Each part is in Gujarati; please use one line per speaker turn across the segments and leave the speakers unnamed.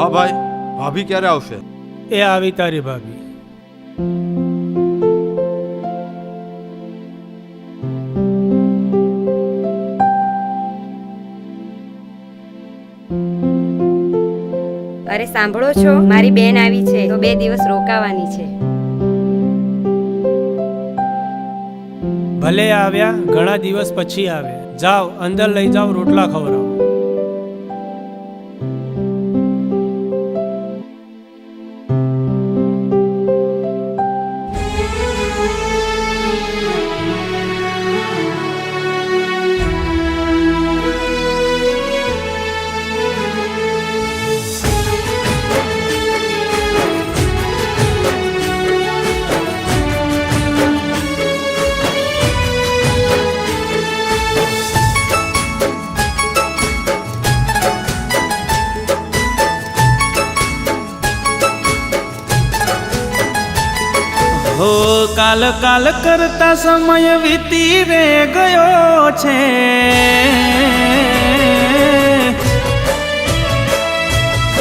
હા ભાઈ ભાભી ક્યારે આવશે?
એ આવી તારી ભાભી.
અરે સાંભળો છો મારી બેન આવી છે તો બે દિવસ રોકાવાની છે.
ભલે આવ્યા ઘણા દિવસ પછી આવે જાઓ અંદર લઈ જાઓ રોટલા ખવડાવો.
કાલ કાલ કરતા સમય વીતી રે ગયો છે.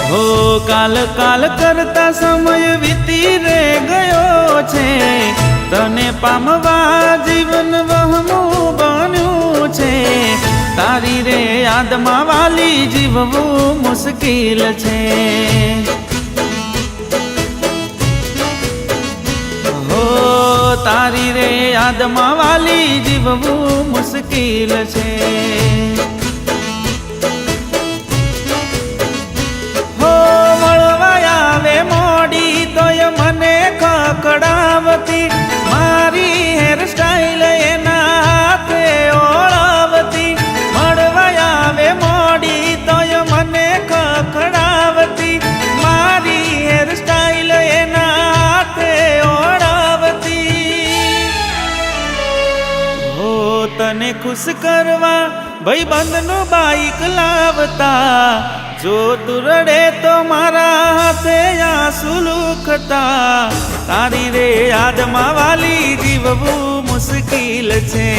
હો, કાલ કાલ કરતા સમય વીતી રે ગયો છે. તને પામવા જીવન વહમું બન્યું છે. તારી રે યાદમાં વાલી જીવવું મુશ્કેલ છે. તારી રે યાદમાં વાલી જીવવું મુશ્કેલ છે. તને ખુશ કરવા ભાઈ બંધનું બાઈક લાવતા. જો તુરડે તો મારા હાથે આંસુ લુખતા. તારી રે યાદમાં વાલી જીવવું મુશ્કેલ છે.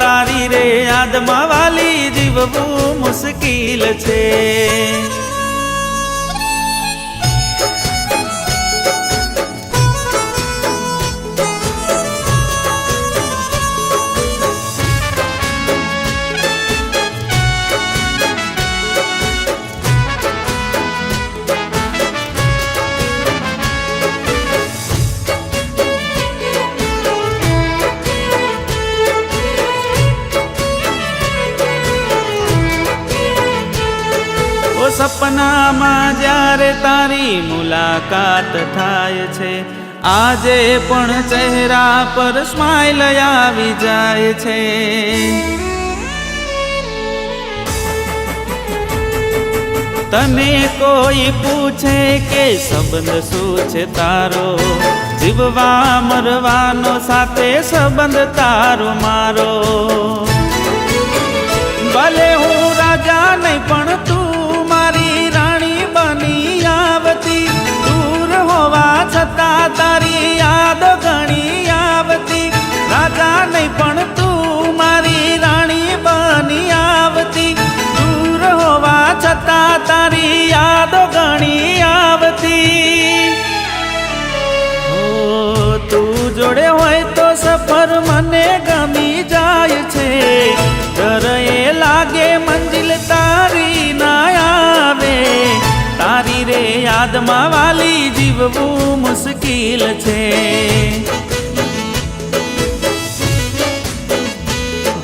તારી રે યાદમાં વાલી જીવવું મુશ્કેલ છે. સપનામાં જ્યારે તારી મુલાકાત થાય છે, આજે પણ ચહેરા પર સ્માઈલ આવી જાય છે. તને કોઈ પૂછે કે સંબંધ શું છે તારો? જીવવા મરવાનો સાથે સંબંધ તારો મારો? ભલે હું રાજા નહીં, પણ તું મુશ્કેલ છે.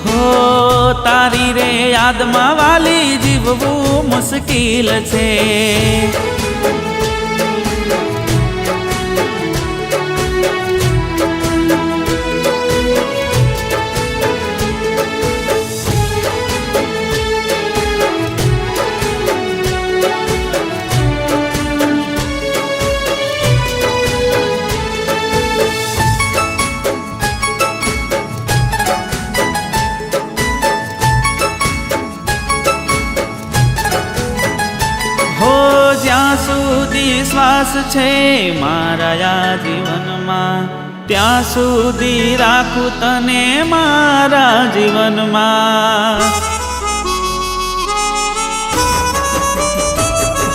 હો તારી રે યાદમાં વાલી જીવવું મુશ્કેલ છે. સુધી શ્વાસ છે મારા જીવનમાં ત્યાં સુધી રાખું તને મારા જીવનમાં.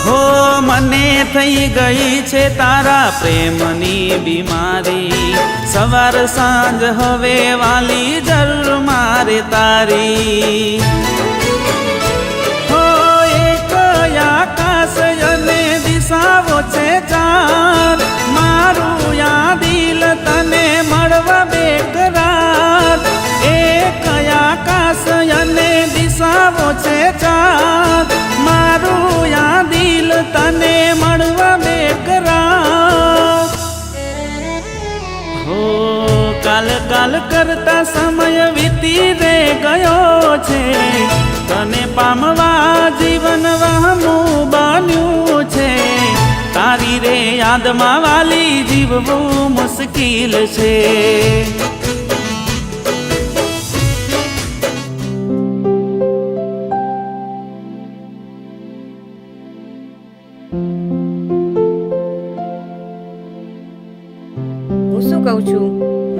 હો, મને થઈ ગઈ છે તારા પ્રેમની બીમારી. સવાર સાંજ હવે વાલી જરૂર મારે તારી. છે ચાર. મારું યા દિલ તને મળવા બેકરાર. એ કયા કાશ અને દિશાઓ છે ચાર. મારું યા દિલ તને મળવા બેકરાર. હો, કાલ કાલ કરતા સમય વીતી રે ગયો છે. તને પામવા જીવન વહમું બન્યું છે. રે યાદમાં વાલી જીવવું મુશ્કેલ છે.
હું શું કહું છું?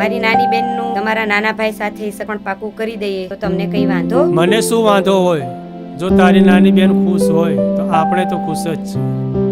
મારી નાની બેનનું તમારા નાના ભાઈ સાથે સગણ પાકું કરી દઈએ તો તમને કઈ વાંધો?
મને શું વાંધો હોય? જો તારી નાની બેન ખુશ હોય તો આપણે તો ખુશ જ છે